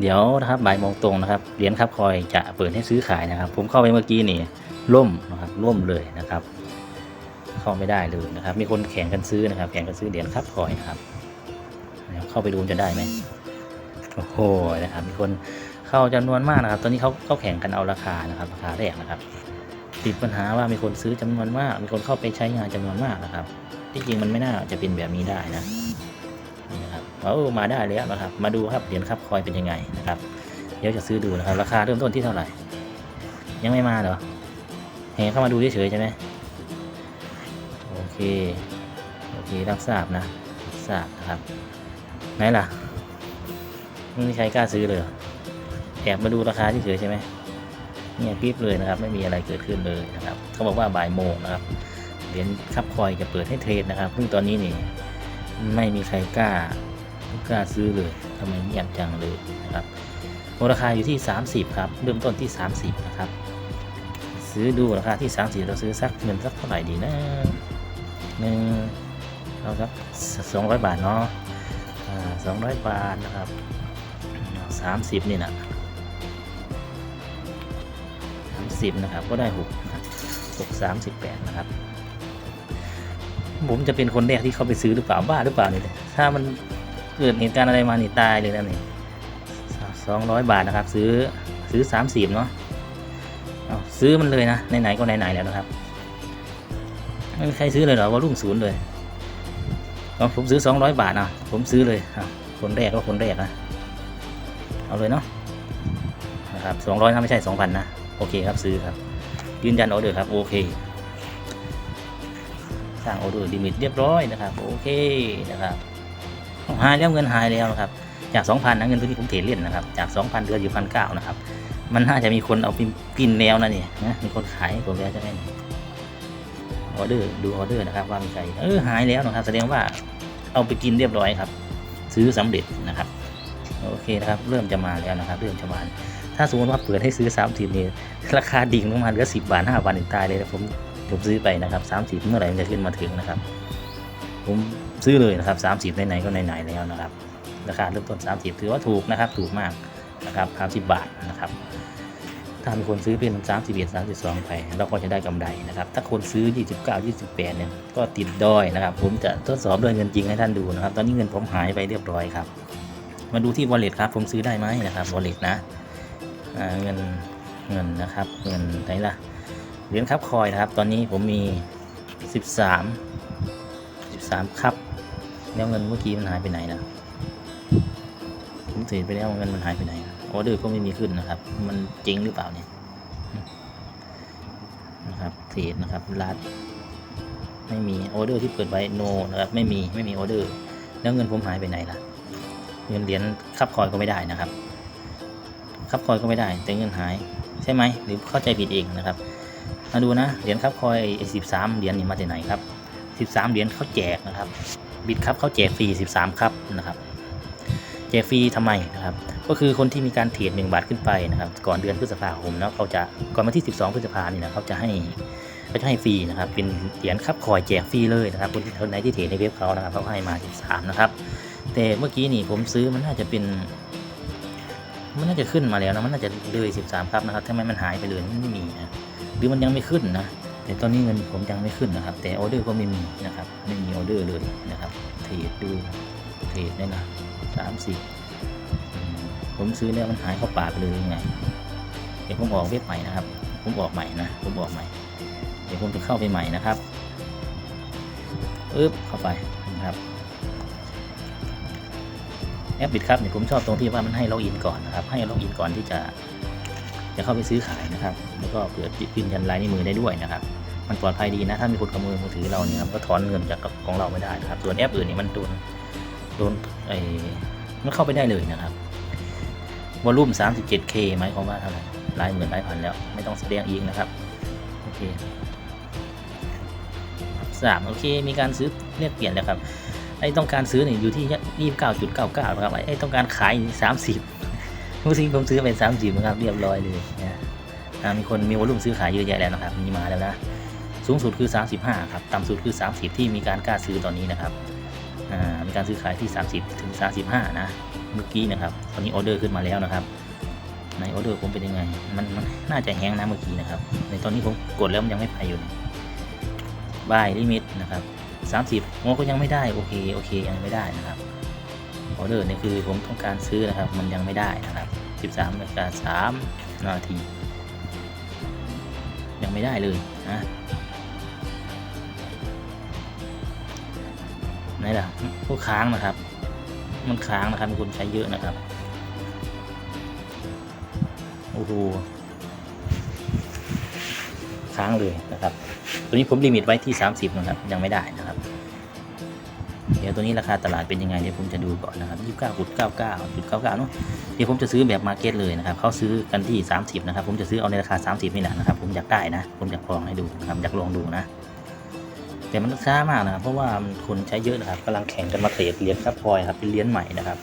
เดี๋ยวนะครับบ่ายโมงตรงนะครับเหรียญครับคอยจะเปิดให้ซื้อขายนะครับ ผมเข้าไปเมื่อกี้นี่ล่มนะครับล่มเลยนะครับ เข้าไม่ได้เลยนะครับ มีคนแข่งกันซื้อนะครับ แข่งกันซื้อเหรียญครับคอยนะครับเข้าไปดูจะได้ไหมโอ้โหนะครับ มีคนเข้าจำนวนมากนะครับ ตอนนี้เขาเขาแข่งกันเอาราคานะครับราคาแรกนะครับ ติดปัญหาว่ามีคนซื้อจำนวนมาก มีคนเข้าไปใช้งานจำนวนมากนะครับ ที่จริงมันไม่น่าจะเป็นแบบนี้ได้นะ นี่นะครับโอ้มาได้แล้วนะครับ มาดูครับเหรียญครับคอยเป็นยังไงนะครับ เดี๋ยวจะซื้อดูนะครับ ราคาเริ่มต้นที่เท่าไหร่ ยังไม่มาเหรอแห่เข้ามาดูเฉยๆใช่ไหมโอเค โอเครับทราบนะทราบนะครับไหนล่ะไม่มีใครกล้าซื้อเลยแอบมาดูราคาเฉยใช่ไหมเงียบกริบเลยนะครับ ไม่มีอะไรเกิดขึ้นเลยนะครับเขาบอกว่าบ่ายโมงนะครับเหรียญคับคอยจะเปิดให้เทรดนะครับซึ่งตอนนี้นี่ไม่มีใครกล้า กล้าซื้อเลยทำไมเงียบจังเลยนะครับราคาอยู่ที่ 30 ครับ เริ่มต้นที่ 30 นะครับ ซื้อดูราคาที่ 30 เราซื้อสักเงินสักเท่าไหร่ดีนะหนึ่งเอาสัก200บาทเนาะอ่า200บาทนะครับ30นี่นะ30นะครับ ก็ได้6นะ6 38นะครับ ผมจะเป็นคนแรกที่เข้าไปซื้อหรือเปล่าบ้าหรือเปล่านี่ถ้ามัน เกิดเหตุการณ์อะไรมานี่ตายเลยนะนี่สองร้อยบาทนะครับ ซื้อซื้อสามสิบเนาะเอาซื้อมันเลยนะไหนๆก็ไหนๆแล้วนะครับไม่มีใครซื้อเลยเหรอวอลุ่มศูนย์เลยเผมซื้อสองร้อยบาทนะผมซื้อเลยเอาคนแรกก็คนแรกนะเอาเลยเนาะนะครับสองร้อยนะไม่ใช่สองพันนะโอเคครับซื้อครับยืนยันออเดอร์ครับโอเคสร้างออเดอร์ลิมิตเรียบร้อยนะครับโอเคนะครับ หายแล้วเงินหายแล้วนะครับจาก 2,000นะเงินตัวที่ผมเทรดเล่นนะครับจาก 2,000เหลือนอยู่พันเก้านะครับมันน่าจะมีคนเอาไปกินแล้วนะนี่นะมีคนขายผมแล้วจะได้ออเดอร์ดูออเดอร์นะครับว่ามีใครเออหายแล้วนะครับแสดงว่าเอาไปกินเรียบร้อยครับ ซื้อสำเร็จนะครับโอเคนะครับเริ่มจะมาแล้วนะครับเริ่มจะมาถ้าสมมติว่าเปิดให้ซื้อ3ทีนี่ราคาดิ่งลงมาเหลือ10บาท5บาทนี่ตายเลยนะผมผมซื้อไปนะครับสามสิบเมื่อไหร่มันจะขึ้นมาถึงนะครับ ผมซื้อเลยนะครับสามสิบไหนๆก็ไหนๆแล้วนะครับ ราคาเริ่มต้นสามสิบถือว่าถูกนะครับ ถูกมากนะครับสามสิบบาทนะครับถ้ามีคนซื้อเป็นสามสิบเอ็ดสามสิบสองไป เราก็จะได้กำไรนะครับ ถ้าคนซื้อยี่สิบเก้ายี่สิบแปดเนี่ย ก็ติดด้อยนะครับ ผมจะทดสอบด้วยเงินจริงให้ท่านดูนะครับ ตอนนี้เงินผมหายไปเรียบร้อยครับ มาดูที่ wallet ครับ ผมซื้อได้ไหมนะครับ wallet นะเงิน เงินนะครับ เงินไหนล่ะ เหรียญครับคอยนะครับ ตอนนี้ผมมี 13 13ครับ แล้วเงินเมื่อกี้มันหายไปไหนนะผมถือไปแล้วเงินมันหายไปไหนออเดอร์ก็ไม่มีขึ้นนะครับ มันจริงหรือเปล่าเนี่ยนะครับเทรดนะครับรัดไม่มีออเดอร์ที่เปิดไว้โนนะครับไม่มีไม่มีออเดอร์ แล้วเงินผมหายไปไหนล่ะ เงินเหรียญคับคอยก็ไม่ได้นะครับคับคอยก็ไม่ได้ แต่เงินหายใช่ไหมหรือเข้าใจผิดเองนะครับมาดูนะเหรียญครับคอยสิบสามเหรียญนี่มาจากไหนครับ สิบสามเหรียญเขาแจกนะครับบิตครับเขาแจกฟรีสิบสามครับนะครับแจกฟรีทำไมนะครับก็คือคนที่มีการเทรดหนึ่งบาทขึ้นไปนะครับก่อนเดือนพฤษภาคมแล้วเขาจะก่อนวันที่ 12 พฤษภานี่นะเขาจะให้เขาจะให้ฟรีนะครับเป็นเหรียญครับคอยแจกฟรีเลยนะครับคนที่คนไหนที่เทรดในเว็บเขานะครับเขาให้มา 13 นะครับแต่เมื่อกี้นี่ผมซื้อมันน่าจะเป็นมันน่าจะขึ้นมาแล้วนะมันน่าจะเลย 13 ครับนะครับทำไมมันหายไปเลยมันไม่มีนะหรือมันยังไม่ขึ้นนะ แต่ตอนนี้เงินผมยังไม่ขึ้นนะครับ แต่ออเดอร์ก็ไม่มีนะครับ ไม่มีออเดอร์เลยนะครับ เทรดดูเทรดได้นะสามสิบผมซื้อแล้วมันหายเข้าป่าไปเลยยังไงเดี๋ยวผมออกเว็บใหม่นะครับ ผมออกใหม่นะ ผมออกใหม่ เดี๋ยวผมจะเข้าไปใหม่นะครับปึ๊บเข้าไปนะครับแอปบิดครับเนี่ยผมชอบตรงที่ว่ามันให้ล็อกอินก่อนนะครับ ให้ล็อกอินก่อนที่จะจะเข้าไปซื้อขายนะครับ แล้วก็เปิดยืนยันลายนิ้วมือได้ด้วยนะครับ มันปลอดภัยดีนะ ถ้ามีคนขโมยมือถือเราเนี่ยครับก็ถอนเงินจากของเราไม่ได้นะครับ ส่วนแอปอื่นเนี่ยมันโดนโดนไอ้มันเข้าไปได้เลยนะครับวอลลุ่ม 37K หมายความว่าเท่าไหร่หลายหมื่นหลายพันแล้ว ไม่ต้องแสดงอีกนะครับโอเคสามโอเค มีการซื้อเรียกเปลี่ยนแล้วครับไอ้ต้องการซื้อเนี่ยอยู่ที่29.99นะครับไอ้ต้องการขายสามสิบเมื่อกี้ผมซื้อเป็นสามสิบนะครับเรียบร้อยเลยนะมีคนมีวอลุ่มซื้อขายเยอะแยะแล้วนะครับมีมาแล้วนะ สูงสุดคือ 35 ครับ ต่ำสุดคือ 30 ที่มีการกล้าซื้อตอนนี้นะครับอ่ามีการซื้อขายที่ 30 ถึง 35 นะ เมื่อกี้นะครับ ตอนนี้ออเดอร์ขึ้นมาแล้วนะครับ ในออเดอร์ผมเป็นยังไง มันมันน่าจะแห้งนะเมื่อกี้นะครับ ในตอนนี้ผมกดแล้วมันยังไม่ไปอยู่บายลิมิตนะครับสามสิบโอ้ก็ยังไม่ได้ โอเค โอเค ยังไม่ได้นะครับ ออเดอร์นี่คือผมต้องการซื้อนะครับ มันยังไม่ได้นะครับสิบสามนาฬิกาสนาที ยังไม่ได้เลยนะ ไหล่ะพวกค้างนะครับ มันค้างนะครับมีคนใช้เยอะนะครับโอ้โหค้างเลยนะครับ ตัวนี้ผมลิมิตไว้ที่ 30นะครับ ยังไม่ได้นะครับ เดี๋ยวตัวนี้ราคาตลาดเป็นยังไงเดี๋ยวผมจะดูก่อนนะครับ29.99จุด99เนาะเดี๋ยวผมจะซื้อแบบมาร์เก็ตเลยนะครับเขาซื้อกันที่ 30 นะครับ ผมจะซื้อเอาในราคา 30 นี่แหละนะครับ ผมอยากได้นะ ผมอยากลองให้ดูนะครับอยากลองดูนะ แต่มันช้ามากนะครับเพราะว่าคนใช้เยอะนะครับกำลังแข่งกันมาเทรดเหรียญครับพลอยครับเป็นเหรียญใหม่นะครับ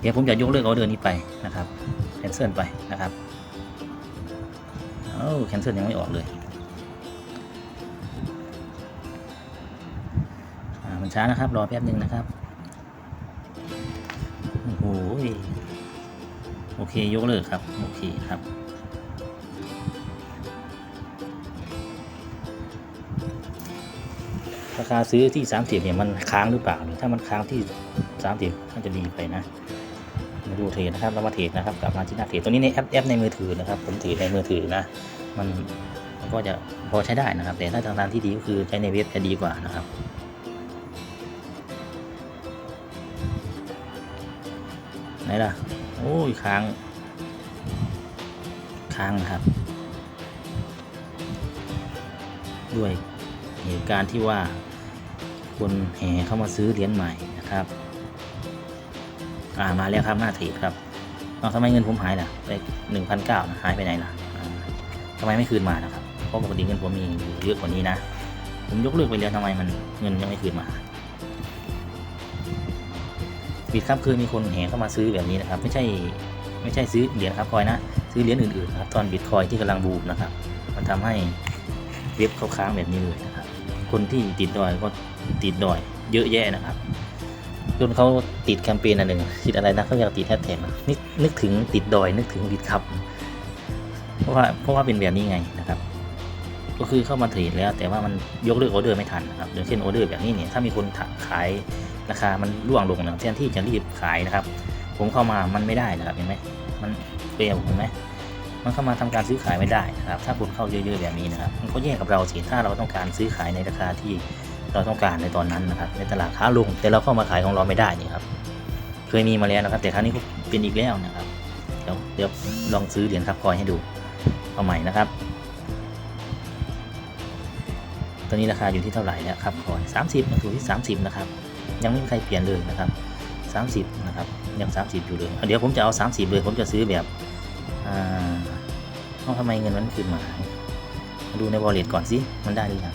เดี๋ยวผมจะยกเลิกออเดอร์นี้ไปนะครับแคนเซิลไปนะครับเอ้แคนเซิลยังไม่ออกเลยอ่ามันช้านะครับรอแป๊บหนึ่งนะครับโอ้โหโอเคยกเลิกครับโอเคครับ ราคาซื้อที่30เนี่ยมันค้างหรือเปล่าเนี่ยถ้ามันค้างที่30น่าจะดีไปนะมาดูเทรดนะครับเรามาเทรดนะครับกลับมาที่หน้าเทรดตัวนี้ในแอปแอปในมือถือนะครับ ผมถือในมือถือนะ มันมันก็จะพอใช้ได้นะครับ แต่ถ้าทางที่ดีก็คือใช้ในเว็บจะดีกว่านะครับไหนล่ะโอ้ยค้าง ค้างนะครับ ด้วย เหตุการณ์ที่ว่าคนแห่เข้ามาซื้อเหรียญใหม่นะครับอ่ามาแล้วครับหน้าเทรดครับเอาทำไมเงินผมหายล่ะไปหนึ่งพันเก้านะหายไปไหนล่ะทำไมไม่คืนมานะครับเพราะปกติเงินผมมีเยอะกว่านี้นะผมยกเลิกไปแล้วทำไมมันเงินยังไม่คืนมาบิดครับคือมีคนแห่เข้ามาซื้อแบบนี้นะครับ ไม่ใช่ไม่ใช่ซื้อเหรียญครับคอยนะ ซื้อเหรียญอื่นๆนครับตอนบิตคอยที่กำลังบูมนะครับ มันทำให้เว็บเขาค้างแบบนี้เลยนะ คนที่ติดดอยก็ติดดอย เยอะแยะนะครับจนเขาติดแคมเปญอันหนึ่งติดอะไรนะเขาอยากติดแฮชแท็กนึกนึกถึงติดดอยนึกถึงบิดครับ เพราะว่าเพราะว่าเป็นแบบนี้ไงนะครับ ก็คือเข้ามาเทรดแล้ว แต่ว่ามันยกเลิกออเดอร์ไม่ทันนะครับอย่างเช่นออเดอร์แบบนี้เนี่ยถ้ามีคนขายราคามันร่วงลงนะแทนที่จะรีบขายนะครับ ผมเข้ามามันไม่ได้นะครับเห็นไหมมันเปลวเห็นไหม มันเข้ามาทำการซื้อขายไม่ได้นะครับ ถ้าคนเข้าเยอะๆแบบนี้นะครับ มันก็แย่กับเราสิ ถ้าเราต้องการซื้อขายในราคาที่เราต้องการในตอนนั้นนะครับ ในตลาดค้าลง แต่เราเข้ามาขายของเราไม่ได้นี่ครับ เคยมีมาแล้วนะครับ แต่ครั้งนี้ก็เป็นอีกแล้วนะครับ เดี๋ยวเดี๋ยวลองซื้อเหรียญครับคอยให้ดู เอาใหม่นะครับ ตอนนี้ราคาอยู่ที่เท่าไหร่แล้วครับคอย30มาถูกที่30นะครับ ยังไม่มีใครเปลี่ยนเลยนะครับ30นะครับ ยัง30อยู่เลยเอาเดี๋ยวผมจะเอา30เลย ผมจะซื้อแบบอ่า เอาทำไมเงินมันขึ้นมา มาดูใน wallet ก่อนสิ มันได้หรือยัง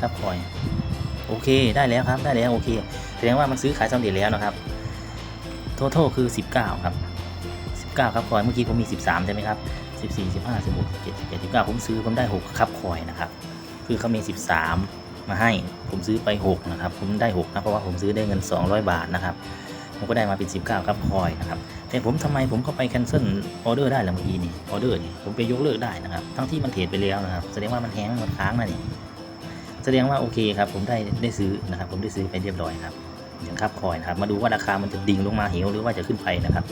ครับคอย โอเค ได้แล้วครับ ได้แล้ว โอเค แสดงว่ามันซื้อขายสำเร็จแล้วนะครับ total คือ 19 ครับ 19 ครับคอย เมื่อกี้ผมมี 13 ใช่ไหมครับ 14 15 16 17 18 19 ผมซื้อผมได้ 6 ครับคอยนะครับ คือเขามี 13 มาให้ ผมซื้อไป 6 นะครับ ผมได้ 6 นะ เพราะว่าผมซื้อได้เงิน 200 บาทนะครับ ผมก็ได้มาเป็น 19 ครับคอยนะครับแต่ผมทำไมผมเข้าไปแคนเซิลออเดอร์ได้ละเมื่อกี้นี่ออเดอร์นี่ผมไปยกเลิกได้นะครับทั้งที่มันเทรดไปแล้วนะครับแสดงว่ามันแห้งมันค้างนะนี่แสดงว่าโอเคครับผมได้ได้ซื้อนะครับ ผมได้ซื้อไปเรียบร้อยครับอย่างครับคอยนะครับมาดูว่าราคามันจะดิ่งลงมาเหวหรือว่าจะขึ้นไปนะครับ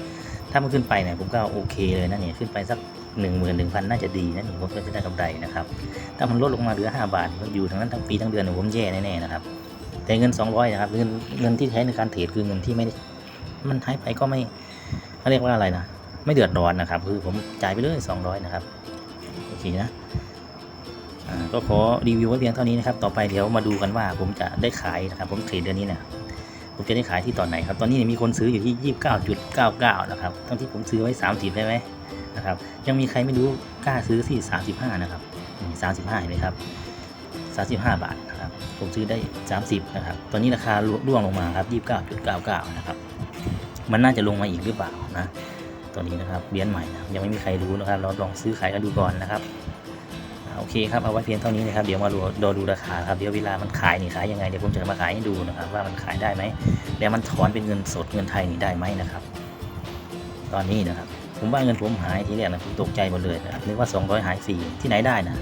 ถ้ามันขึ้นไปเนี่ยผมก็โอเคเลยนะเนี่ยขึ้นไปสักหนึ่งหมื่นหนึ่งพันน่าจะดีนะนี่ผมก็จะได้กำไรนะครับถ้ามันลดลงมาเหลือห้าบาทมันอยู่ทั้งนั้นทั้งปีทั้งเดือนผมแย่แน่ๆนะครับแต่เงินสองร้อยนะครับเงินเงินที่ใช้ในการเทรดคือเงินที่ไม่ไมันหายไปก็ไม่เขาเรียกว่าอะไรนะ ไม่เดือดร้อนนะครับ คือผมจ่ายไปเลยสองร้อยนะครับ โอเคนะก็ขอรีวิวไว้เพียงเท่านี้นะครับ ต่อไปเดี๋ยวมาดูกันว่าผมจะได้ขายนะครับ ผมเทรดเดือนนี้เนี่ยผมจะได้ขายที่ตอนไหนครับ ตอนนี้เนี่ยมีคนซื้ออยู่ที่ 29.99 นะครับ ทั้งที่ผมซื้อไว้ 30ได้ไหมนะครับ ยังมีใครไม่รู้กล้าซื้อที่ 35 นะครับนี่35เห็นไหมครับ35 บาทนะครับ ผมซื้อได้ 30 นะครับ ตอนนี้ราคาร่วงลงมาครับ 29.99 นะครับ มันน่าจะลงมาอีกหรือเปล่านะตอนนี้นะครับเหรียญใหม่นะยังไม่มีใครรู้นะครับเราลองซื้อขายกันดูก่อนนะครับโอเคครับเอาไว้เพียงเท่านี้นะครับเดี๋ยวมาดูดูราคาครับเดี๋ยวเวลามันขายนี่ขายยังไงเดี๋ยวผมจะมาขายให้ดูนะครับว่ามันขายได้ไหมแล้วมันถอนเป็นเงินสดเงินไทยนี่ได้ไหมนะครับ ตอนนี้นะครับผมว่าเงินผมหายทีแรกนะผมตกใจหมดเลยนะครับนึกว่า 200 หายฟรีที่ไหนได้นะ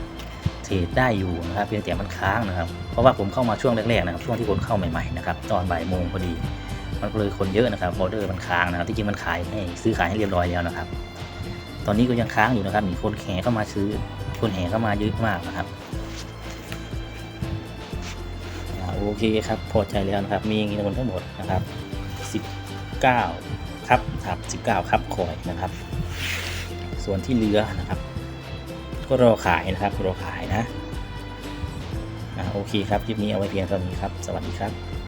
เทรดได้อยู่นะครับเพียงแต่มันค้างนะครับเพราะว่าผมเข้ามาช่วงแรกๆนะครับช่วงที่คนเข้าใหม่ๆนะครับตอนบ่ายโมงพอดี มันเลยคนเยอะนะครับออเดอร์มันค้างนะครับที่จริงมันขายให้ซื้อขายให้เรียบร้อยแล้วนะครับ ตอนนี้ก็ยังค้างอยู่นะครับมีคนแห่เข้ามาซื้อคนแห่เข้ามาเยอะมากนะครับโอเคครับพอใจแล้วนะครับ มีเงินทั้งหมดนะครับ19ครับครับ19ครับคอยนะครับ ส่วนที่เหลือนะครับ ก็รอขายนะครับรอขายนะโอเคครับคลิปนี้เอาไว้เพียงเท่านี้ครับ สวัสดีครับ